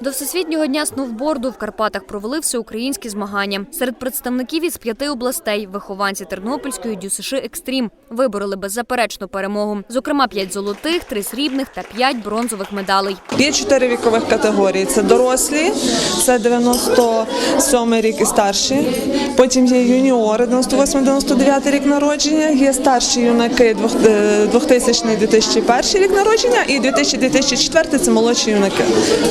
До всесвітнього дня сноуборду в Карпатах провели всеукраїнські змагання. Серед представників із п'яти областей вихованці Тернопільської ДЮСШ Екстрім вибороли беззаперечну перемогу. Зокрема, п'ять золотих, три срібних та п'ять бронзових медалей. Є чотири вікових категорії: це дорослі, це 97 рік і старші. Потім є юніори, 98-99 рік народження. Є старші юнаки 2000-2001 рік народження і 2000-2004 це молодші юнаки.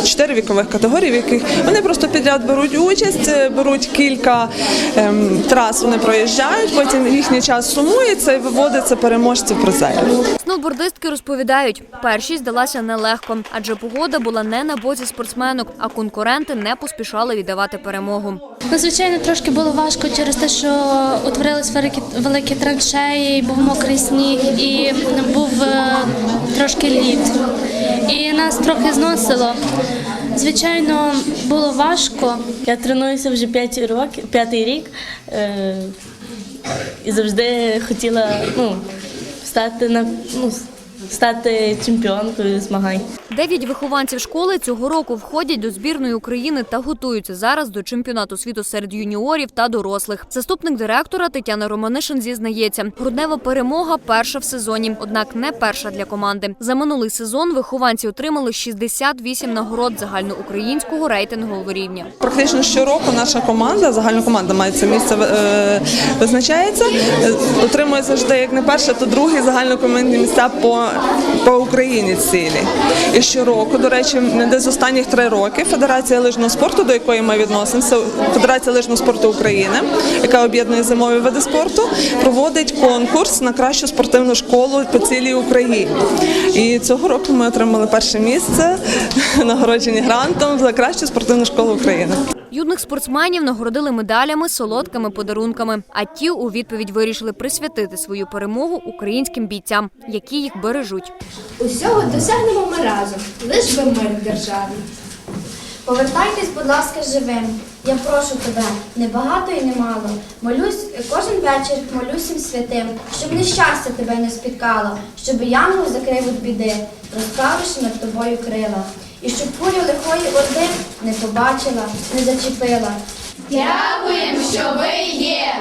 Чотири вікових категорії, в яких вони просто підряд беруть участь, е, беруть кілька ем, трас, вони проїжджають. Потім їхній час сумується і виводиться переможців призерів. Сноубордистки розповідають, першість здалася нелегко, адже погода була не на боці спортсменок, а конкуренти не поспішали віддавати перемогу. Ну, звичайно, трошки було важко через те, що утворились великі, великі траншеї, був мокрий сніг і був е, трошки лід. І нас трохи зносило. Звичайно, було важко. Я тренуюся вже 5 років, п'ятий рік е, і завжди хотіла ну, стати на ну, стати чемпіонкою змагань. Дев'ять вихованців школи цього року входять до збірної України та готуються зараз до чемпіонату світу серед юніорів та дорослих. Заступник директора Тетяна Романишин зізнається, груднева перемога перша в сезоні, однак не перша для команди. За минулий сезон вихованці отримали 68 нагород загальноукраїнського рейтингового рівня. Практично щороку наша команда, загальна команда має це місце е, визначається, е, отримує завжди як не перше, то другі загальнокомандні місця по, по Україні цілі. І щороку, до речі, десь з останніх три роки Федерація лижного спорту, до якої ми відносимося, Федерація лижного спорту України, яка об'єднує зимові види спорту, проводить конкурс на кращу спортивну школу по цілій Україні. І цього року ми отримали перше місце, нагороджені грантом за кращу спортивну школу України. Юних спортсменів нагородили медалями, солодкими подарунками. А ті у відповідь вирішили присвятити свою перемогу українським бійцям, які їх бережуть. Усього досягнемо ми разом, лиш би мир в державі. Повертайтесь, будь ласка, живим. Я прошу тебе, не багато і не мало. Молюсь кожен вечір, молюсь святим, щоб нещастя тебе не спіткало, щоб янгол закрив від біди, розправивши над тобою крила. І щоб кулю лихої орди не побачила, не зачепила. Дякуємо, що ви є.